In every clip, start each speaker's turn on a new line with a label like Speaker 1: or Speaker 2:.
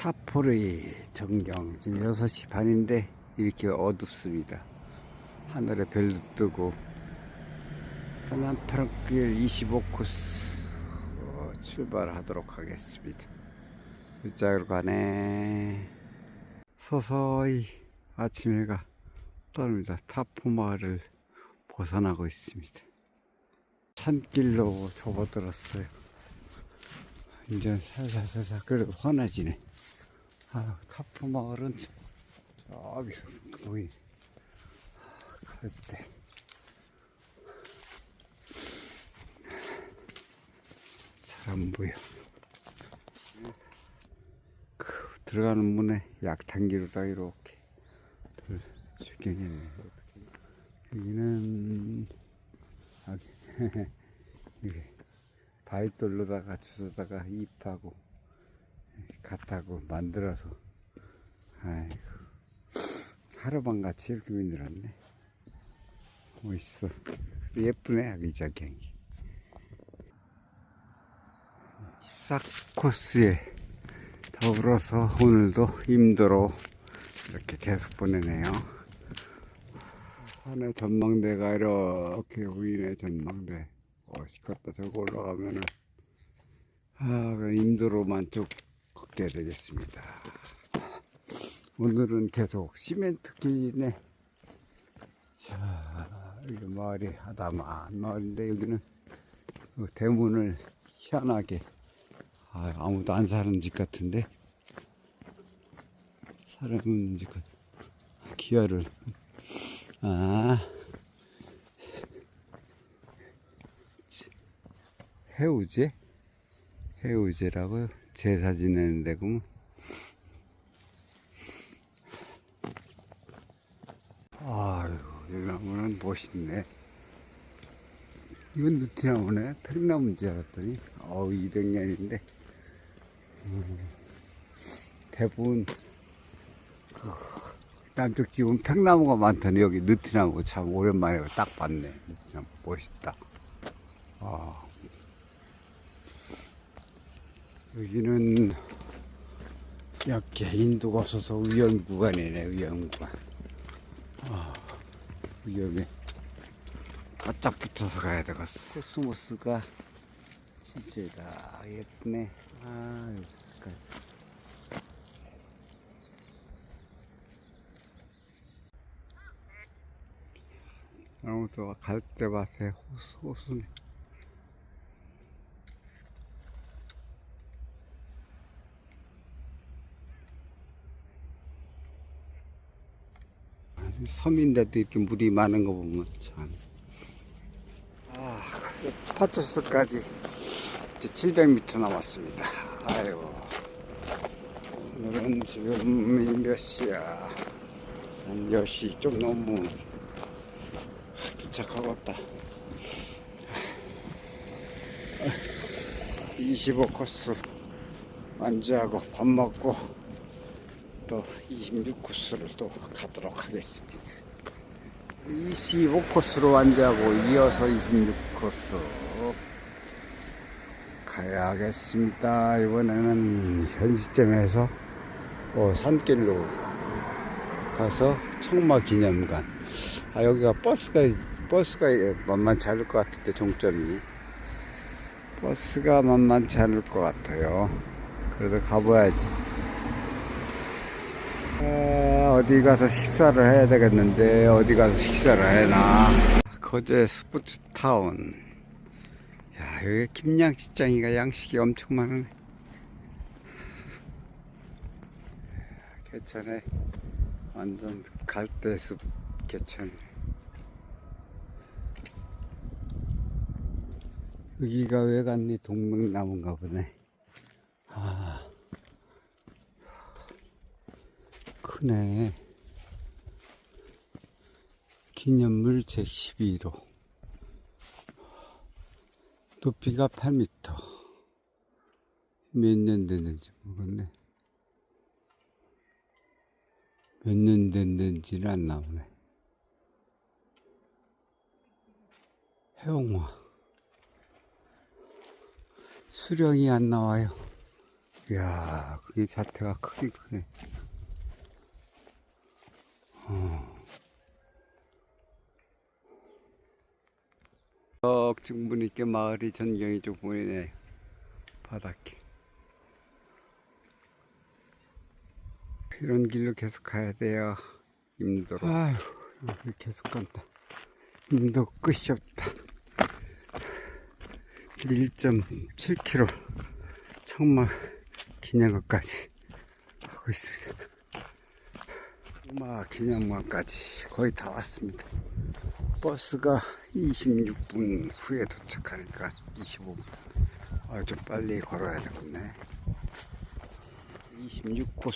Speaker 1: 타포르의 전경 지금 6시 반인데 이렇게 어둡습니다. 하늘에 별도 뜨고. 남파랑길 25코스 어, 출발하도록 하겠습니다. 이쪽으로 가네. 서서히 아침 해가 떠납니다. 타포 마을을 벗어나고 있습니다. 산길로 접어들었어요 이제 살살살살 그래도 환해지네. 아 타포 마을은 저기 보이네 갈대 잘안 보여. 그 들어가는 문에 약탕기로 다 이렇게 돌 주경했네. 여기는 여기 바위돌로다가 주워다가 잎하고 갓하고 만들어서 아이고 하루방 같이 이렇게 만들었네. 멋있어. 예쁘네 아기자기한 게 14코스에 더불어서 오늘도 임도로 이렇게 계속 보내네요. 산의 전망대가 이렇게 보이네 전망대 멋있겠다. 저거 올라가면은. 아 임도로만 쭉 걷게 되겠습니다. 오늘은 계속 시멘트 길이네. 자 여기 마을이 하다만 마을인데 여기는 그 대문을 희한하게 아, 아무도 안 사는 집 같은데? 사람은 집 같... 기아를. 아 해우제? 해우제라고 제사 지내는 데고. 아유 여기 나무는 멋있네. 이건 느티나무네. 팽나무인 줄 알았더니. 어우 200년인데. 대부분 그 남쪽 지금 팽나무가 많더니 여기 느티나무 참 오랜만에 딱 봤네. 느티나무 멋있다. 아 여기는 약 개인도가 없어서 위험 구간이네 위험 구간. 아 위험해. 바짝 붙어서 가야 되겠어. 코스모스가 진짜다. 예쁘네. 아 색깔 너무 좋아 갈대밭에 호수 호수네 섬인데도 이렇게 물이 많은 거 보면 참 아, 파초스까지 이제 700m 남았습니다. 아이고. 오늘은 지금 몇 시야? 한 10시 좀 넘으면 도착하겠다. 25 코스 완주하고 밥 먹고 또 26코스를 또 가도록 하겠습니다. 25코스로 완주하고 이어서 26코스 가야겠습니다. 이번에는 현 시점에서 또 산길로 가서 청마 기념관. 아, 여기가 버스가, 버스가 만만치 않을 것 같은데, 종점이. 버스가 만만치 않을 것 같아요. 그래도 가봐야지. 아, 어디 가서 식사를 해야 되겠는데 어디 가서 식사를 해나? 거제 스포츠타운. 야 여기 김양식장이가 양식이 엄청 많으네 개천에 완전 갈대숲 개천. 여기가 왜 갔니? 동백나무인가 보네. 아 크네. 기념물 제12호. 높이가 8m. 몇 년 됐는지 모르겠네. 몇 년 됐는지는 안 나오네. 해용화. 수령이 안 나와요. 이야, 그게 자태가 크긴 크네. 어. 충분히 있게 마을이 전경이 좀 보이네. 바닷길. 이런 길로 계속 가야 돼요. 힘들어. 아휴, 계속 간다. 힘도 끝이 없다. 1.7km 청마 기념관까지 하고 있습니다. 청마 기념관까지 거의 다 왔습니다. 버스가 26분 후에 도착하니까 25분. 아, 좀 빨리 걸어야 되겠네. 26코스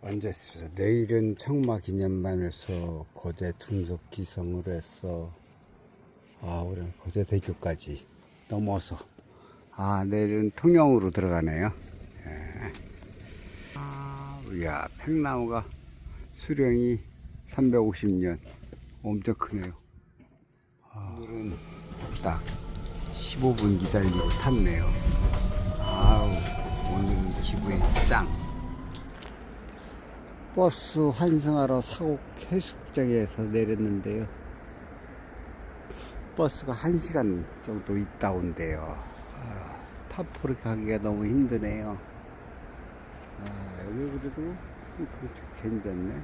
Speaker 1: 앉았습니다. 내일은 청마 기념관에서 거제 둔석 기성으로 해서 아, 우리는 거제대교까지 넘어서 아, 내일은 통영으로 들어가네요. 예. 아, 이야, 팽나무가 수령이 350년 엄청 크네요. 아, 오늘은 딱 15분 기다리고 탔네요. 아우, 오늘은 기분이 짱. 버스 환승하러 사곡 해수욕장에서 내렸는데요. 버스가 1시간 정도 있다 온대요. 아, 파포르 가기가 너무 힘드네요. 아, 여기 그래도 괜찮네.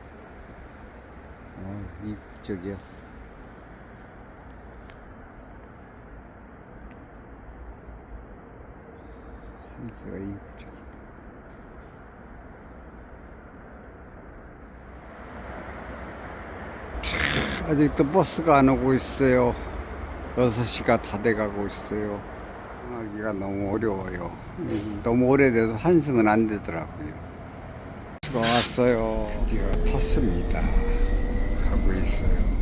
Speaker 1: 아, 이국적이야. 산세가 이국적. 아직도 버스가 안 오고 있어요. 6시가 다 돼가고 있어요. 하기가 너무 어려워요. 음, 너무 오래돼서 환승은 안 되더라고요. 버스가 왔어요. 드디어 탔습니다. 가고 있어요.